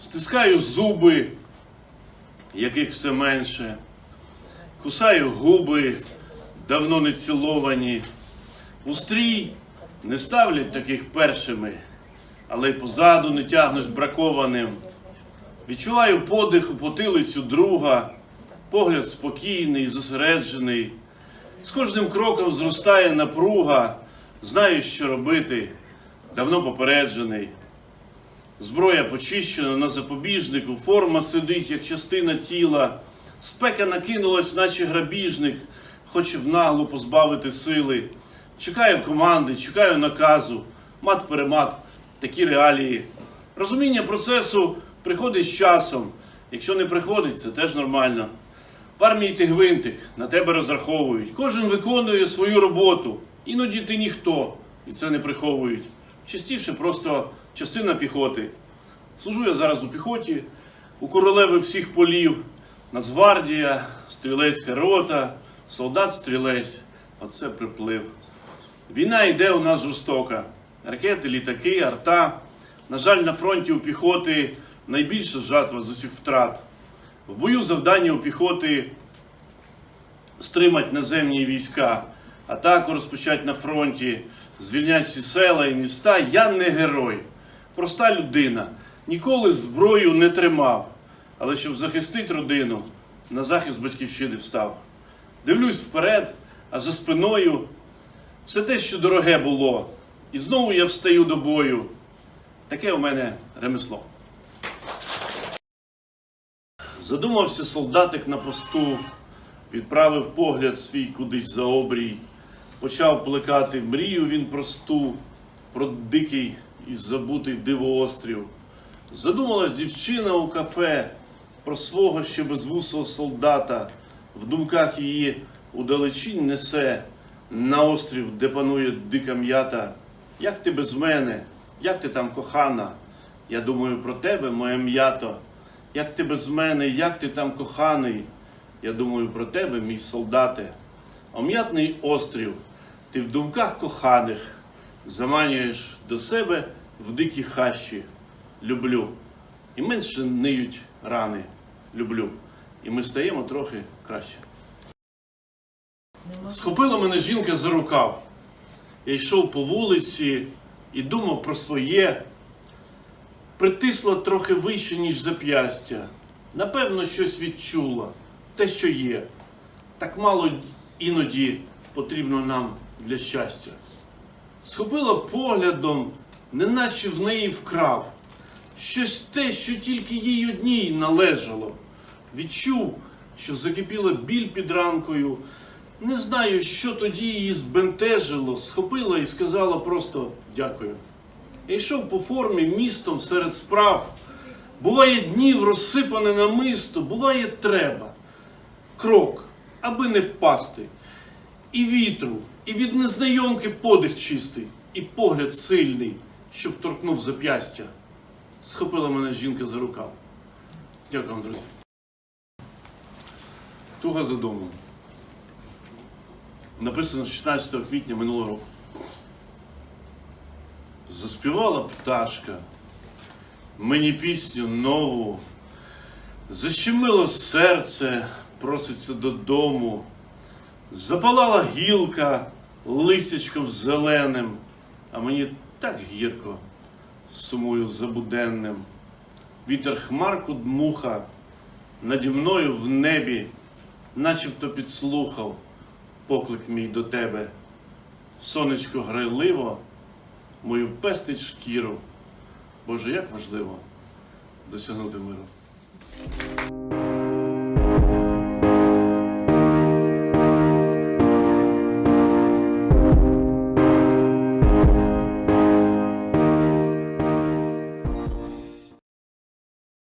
Стискаю зуби, яких все менше. Кусаю губи, давно не ціловані. У стрій не ставлять таких першими, але й позаду не тягнеш бракованим. Відчуваю подих у потилицю друга, погляд спокійний, зосереджений. З кожним кроком зростає напруга, знаю, що робити, давно попереджений. Зброя почищена на запобіжнику, форма сидить, як частина тіла. Спека накинулась, наче грабіжник, хоче в наглу позбавити сили. Чекаю команди, чекаю наказу, мат-перемат, такі реалії. Розуміння процесу приходить з часом. Якщо не приходить, це теж нормально. В армії ти гвинтик, на тебе розраховують. Кожен виконує свою роботу. Іноді ти ніхто, і це не приховують. Частіше просто частина піхоти. Служу я зараз у піхоті, у королеви всіх полів, Нацгвардія, стрілецька рота, солдат-стрілець. Оце приплив. Війна йде у нас жорстока. Ракети, літаки, арта. На жаль, на фронті у піхоти найбільша жатва з усіх втрат. В бою завдання у піхоти стримать наземні війська, атаку розпочать на фронті, звільнять всі села і міста. Я не герой, проста людина. Ніколи зброю не тримав, але щоб захистити родину, на захист батьківщини встав. Дивлюсь вперед, а за спиною все те, що дороге було. І знову я встаю до бою. Таке у мене ремесло. Задумався солдатик на посту, відправив погляд свій кудись за обрій, почав плекати мрію він просту, про дикий і забутий дивоострів. Задумалась дівчина у кафе про свого ще безвусого солдата. В думках її удалечінь несе на острів, де панує дика м'ята. Як ти без мене, як ти там кохана? Я думаю про тебе, моє м'ято. Як ти без мене, як ти там коханий? Я думаю про тебе, мій солдате. Ом'ятний острів, ти в думках коханих заманюєш до себе в дикі хащі. Люблю. І менше ниють рани. Люблю. І ми стаємо трохи краще. Схопила мене жінка за рукав. Я йшов по вулиці і думав про своє. Притисла трохи вище, ніж зап'ястя. Напевно, щось відчула, те, що є. Так мало іноді потрібно нам для щастя. Схопила поглядом, неначе в неї вкрав. Щось те, що тільки їй одній належало. Відчув, що закипіла біль під ранкою. Не знаю, що тоді її збентежило, схопила і сказала просто дякую. Я йшов по формі містом серед справ. Буває днів розсипане намисто, буває треба. Крок, аби не впасти. І вітру, і від незнайомки подих чистий, і погляд сильний, щоб торкнув зап'ястя. Схопила мене жінка за рукав. Дякую вам, друзі. Туга за домом. Написано 16 квітня минулого року. Заспівала пташка мені пісню нову, защемило серце, проситься додому, запалала гілка лисячком зеленим, а мені так гірко, сумую забуденним. Вітер хмарку дмуха наді мною в небі, начебто підслухав поклик мій до тебе. Сонечко грайливо мою пестить шкіру. Боже, як важливо досягнути миру.